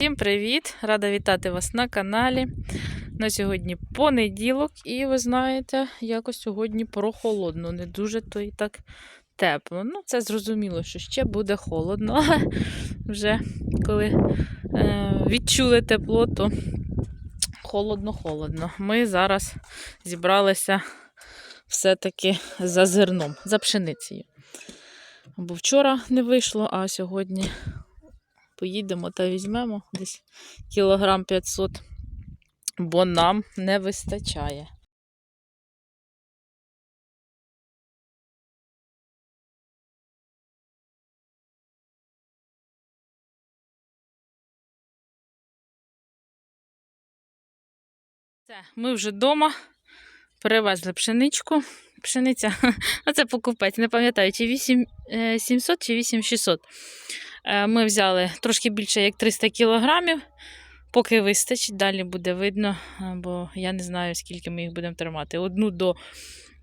Всім привіт! Рада вітати вас на каналі. На сьогодні понеділок, і ви знаєте, якось сьогодні прохолодно, не дуже то і так тепло. Ну, це зрозуміло, що ще буде холодно, вже коли е, відчули тепло, то холодно-холодно. Ми зараз зібралися все-таки за зерном, за пшеницею. Бо вчора не вийшло, а сьогодні поїдемо та візьмемо десь кілограм 500, бо нам не вистачає. Все, ми вже вдома. Перевезли пшеничку. Пшениця, а це покупець, не пам'ятаю, чи 8700 чи 8600. Е, Ми взяли трошки більше як 300 кілограмів, поки вистачить, далі буде видно, е, бо я не знаю, скільки ми їх будемо тримати. Одну до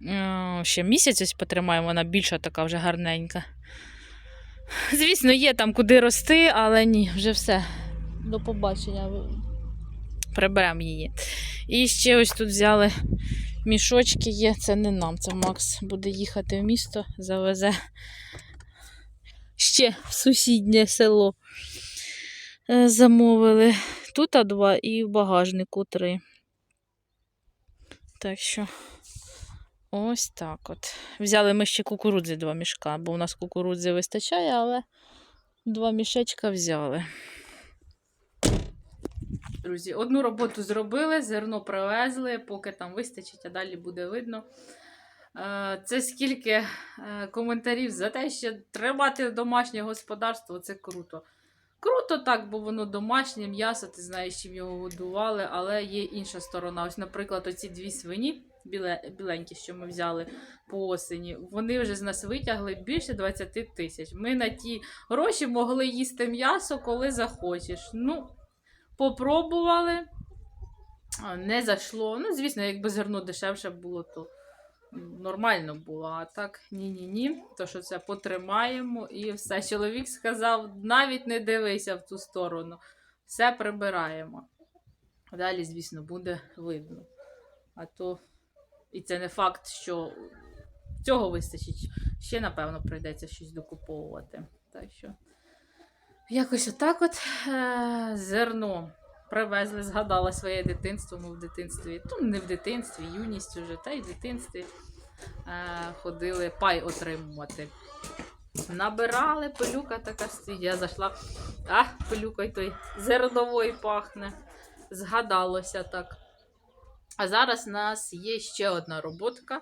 е, ще місяць потримаємо, вона більша така вже гарненька. Звісно, є там куди рости, але ні, вже все. До побачення. Приберемо її. І ще ось тут взяли мішочки є, це не нам, це Макс буде їхати в місто, завезе ще в сусіднє село. Е, Замовили. Тут а два і в багажнику три. Так що ось так от. Взяли ми ще кукурудзи два мішка, бо у нас кукурудзи вистачає, але два мішечка взяли. Друзі, одну роботу зробили, зерно привезли, поки там вистачить, а далі буде видно. Е, Це скільки е, коментарів за те, що тримати домашнє господарство це круто. Круто так, бо воно домашнє, м'ясо, ти знаєш, чим його годували, але є інша сторона. Ось, наприклад, оці дві свині біле, біленькі, що ми взяли по осені, вони вже з нас витягли більше 20 тисяч. Ми на ті гроші могли їсти м'ясо, коли захочеш. Ну, попробували, не зайшло. Ну, звісно, якби зерно дешевше було, то нормально було. А так, ні-ні-ні. То що це потримаємо і все. Чоловік сказав: навіть не дивися в ту сторону, все прибираємо. Далі, звісно, буде видно. А то, і це не факт, що цього вистачить. Ще, напевно, прийдеться щось докуповувати. Так що, якось отак от е- зерно привезли, згадала своє дитинство, ми в дитинстві. Ну, не в дитинстві, юність уже, та й в дитинстві е- ходили пай отримувати. Набирали, пилюка така стоїть. Я зайшла, а, пилюкою той зернової пахне. Згадалося так. А зараз у нас є ще одна роботка.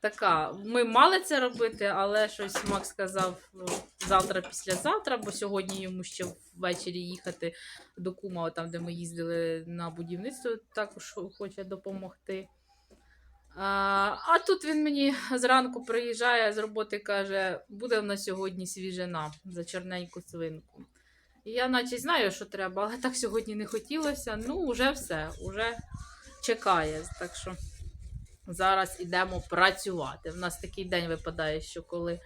Така, ми мали це робити, але щось Макс сказав ну, завтра, післязавтра, бо сьогодні йому ще ввечері їхати до Кума, там, де ми їздили на будівництво, також хоче допомогти. А, а тут він мені зранку приїжджає з роботи каже, буде в нас сьогодні свіжина за чорненьку свинку. І я наче знаю, що треба, але так сьогодні не хотілося. Ну, вже все, вже чекає. Так що зараз ідемо працювати. У нас такий день випадає, що коли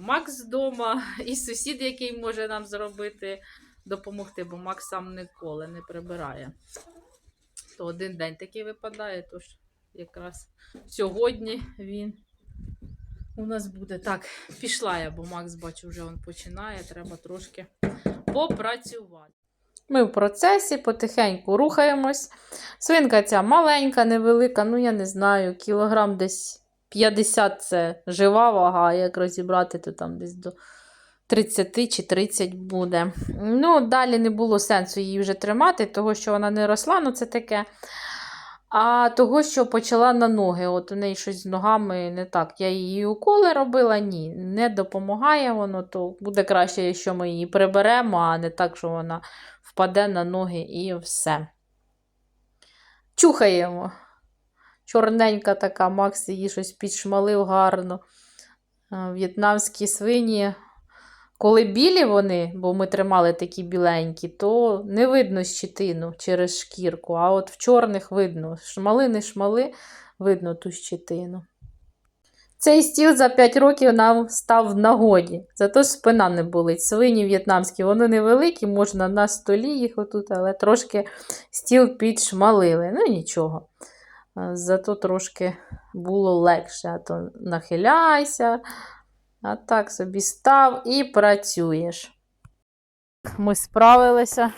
Макс вдома і сусід, який може нам зробити, допомогти, бо Макс сам ніколи не прибирає. То один день такий випадає, тож якраз сьогодні він у нас буде. Так, пішла я, бо Макс, бачу, вже він починає, треба трошки попрацювати. Ми в процесі потихеньку рухаємось. Свинка ця маленька, невелика, ну я не знаю, кілограм десь 50 це жива вага, як розібрати, то там десь до 30 чи 30 буде. Ну, далі не було сенсу її вже тримати, того, що вона не росла, ну це таке. А того, що почала на ноги. От у неї щось з ногами не так. Я її уколи робила, ні, не допомагає воно, то буде краще, якщо ми її приберемо, а не так, що вона впаде на ноги і все. Чухаємо. Чорненька така, Макс її щось підшмалив гарно. В'єтнамські свині. Коли білі вони, бо ми тримали такі біленькі, то не видно щитину через шкірку, а от в чорних видно. Шмали, не шмали, видно ту щитину. Цей стіл за 5 років нам став в нагоді. Зато спина не болить. Свині в'єтнамські, вони невеликі, можна на столі їх отут, але трошки стіл підшмалили. Ну нічого. Зато трошки було легше. А то нахиляйся, а так собі став і працюєш. Ми справилися.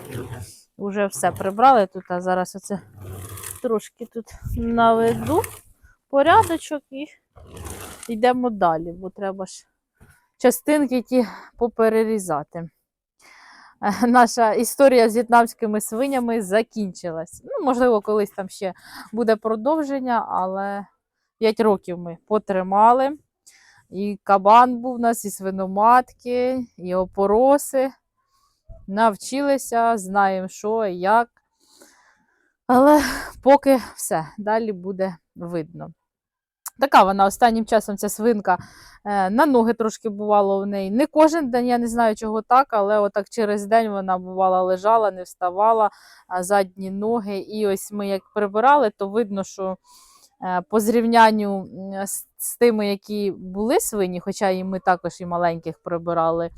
Уже все прибрали тут, а зараз оце трошки тут наведу порядочок і йдемо далі, бо треба ж частинки ті поперерізати. Е, Наша історія з в'єтнамськими свинями закінчилась. Ну, можливо, колись там ще буде продовження, але 5 років ми потримали. І кабан був у нас, і свиноматки, і опороси. Навчилися, знаємо, що і як. Але поки все, далі буде видно. Така вона останнім часом ця свинка е, на ноги трошки бувало в неї. Не кожен день, я не знаю, чого так, але отак через день вона бувала лежала, не вставала, а задні ноги. І ось ми як прибирали, то видно, що е, по зрівнянню з, тими, які були свині, хоча і ми також і маленьких прибирали.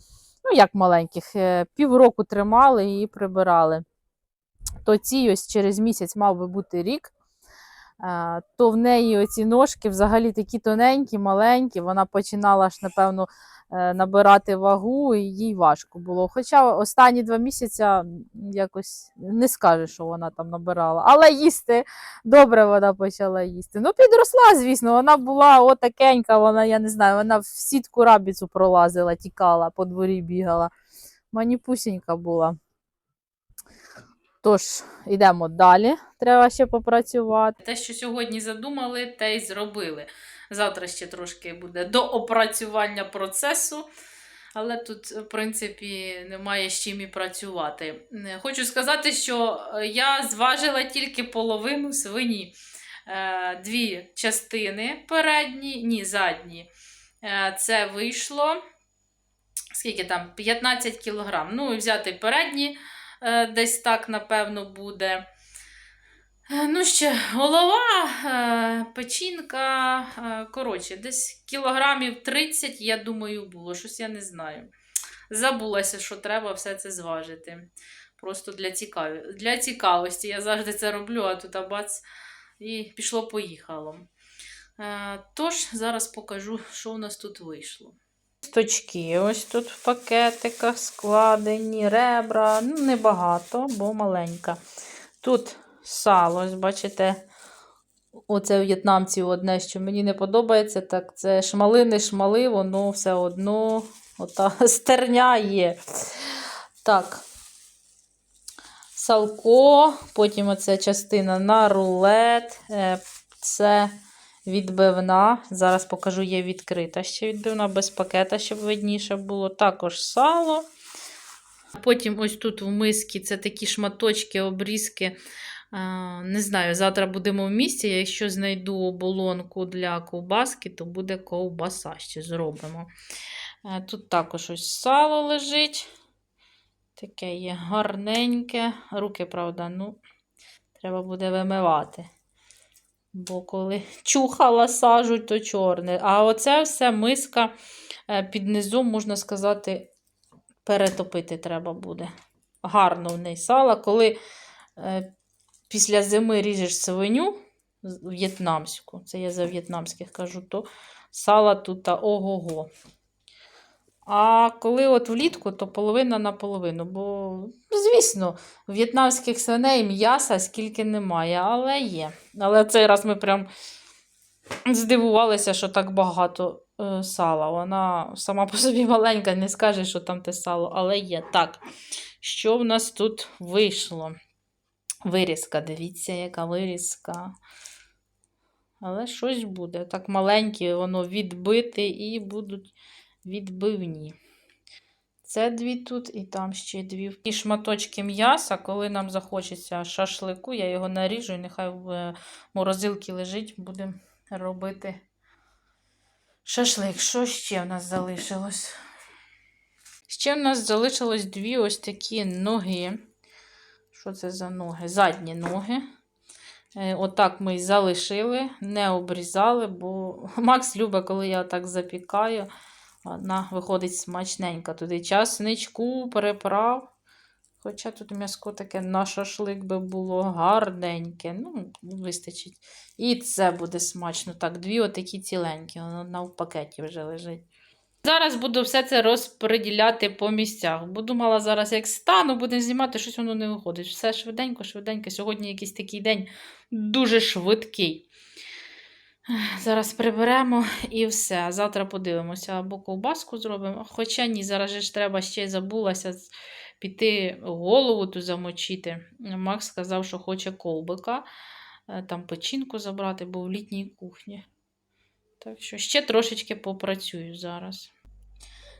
Ну, як маленьких, е, півроку тримали і прибирали. То ці ось через місяць мав би бути рік. Е, то в неї оці ножки взагалі такі тоненькі, маленькі. Вона починала ж, напевно, е, набирати вагу, і їй важко було. Хоча останні два місяці якось не скаже, що вона там набирала. Але їсти добре вона почала їсти. Ну, підросла, звісно, вона була отакенька, вона, я не знаю, вона в сітку рабіцу пролазила, тікала, по дворі бігала. Маніпусінька була. Тож, йдемо далі. Треба ще попрацювати. Те, що сьогодні задумали, те й зробили. Завтра ще трошки буде до опрацювання процесу. Але тут, в принципі, немає з чим і працювати. Хочу сказати, що е, я зважила тільки половину свині. Е, Дві частини передні, ні, задні. Е, Це вийшло. Скільки там? 15 кілограм. Ну, і взяти передні десь так, напевно, буде. Е, Ну, ще голова, е, печінка. е, Коротше, десь кілограмів 30, я думаю, було. Щось я не знаю. Забулася, що треба все це зважити. Просто для, цікаві... для цікавості. Я завжди це роблю, а тут абац і пішло-поїхало. Е, Тож, зараз покажу, що у нас тут вийшло. Точки ось тут в пакетиках складені, ребра, ну, небагато, бо маленька. Тут сало, ось бачите, оце у в'єтнамців одне, що мені не подобається, так це шмали, не шмали, воно все одно ота стерня є. Так. Салко, потім оця частина на рулет. е, Це відбивна. Зараз покажу, є відкрита ще відбивна, без пакета, щоб видніше було. Також сало. Потім ось тут в мисці це такі шматочки, обрізки. Не знаю, завтра будемо в місті. Якщо знайду оболонку для ковбаски, то буде ковбаса ще зробимо. Тут також ось сало лежить. Таке є гарненьке. Руки, правда, ну, треба буде вимивати. Бо коли чухала сажуть, то чорне. А оце все миска е, під низом, можна сказати, перетопити треба буде. Гарно в неї сала. Коли е, після зими ріжеш свиню в'єтнамську, це я за в'єтнамських кажу, то сала тут ого-го. А коли от влітку, то половина на половину. Бо, ну, звісно, в'єтнамських свиней м'яса скільки немає, але є. Але цей раз ми прям здивувалися, що так багато е, сала. Вона сама по собі маленька, не скаже, що там те сало, але є. Так, що в нас тут вийшло? Вирізка, дивіться, яка вирізка. Але щось буде. Так маленьке, воно відбите і будуть відбивні. Це дві тут, і там ще дві. І шматочки м'яса, коли нам захочеться шашлику, я його наріжу і нехай в е, морозилці лежить, будемо робити шашлик. Що ще в нас залишилось? Ще в нас залишилось дві ось такі ноги. Що це за ноги? Задні ноги. Е, Отак ми й залишили, не обрізали, бо Макс любить, коли я так запікаю. Вона виходить смачненька. Туди часничку переправ. Хоча тут м'яско таке на шашлик би було гарненьке. Ну, вистачить. І це буде смачно. Так, дві отакі ціленькі, одна в пакеті вже лежить. Зараз буду все це розподіляти по місцях. Бо думала, зараз як стану, будемо знімати, щось воно не виходить. Все швиденько, швиденько. Сьогодні якийсь такий день дуже швидкий. Зараз приберемо і все. Завтра подивимося, або ковбаску зробимо. Хоча ні, зараз ж треба ще забулася піти голову ту замочити. Макс сказав, що хоче ковбика, е, там печінку забрати, бо в літній кухні. Так що ще трошечки попрацюю зараз.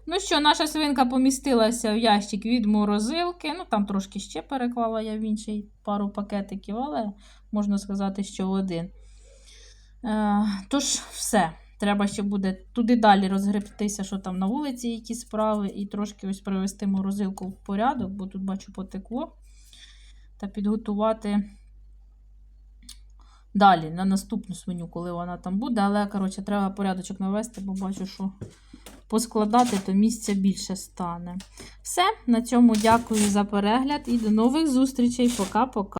Ну що, наша свинка помістилася в ящик від морозилки. Ну, там трошки ще переклала я в інший пару пакетиків, але можна сказати, що один. Е, тож, все. Треба ще буде туди далі розгребтися, що там на вулиці які справи, і трошки ось привести морозилку в порядок, бо тут бачу потекло. Та підготувати далі на наступну свиню, коли вона там буде. Але, коротше, треба порядочок навести, бо бачу, що поскладати, то місця більше стане. Все, на цьому дякую за перегляд і до нових зустрічей. Пока-пока.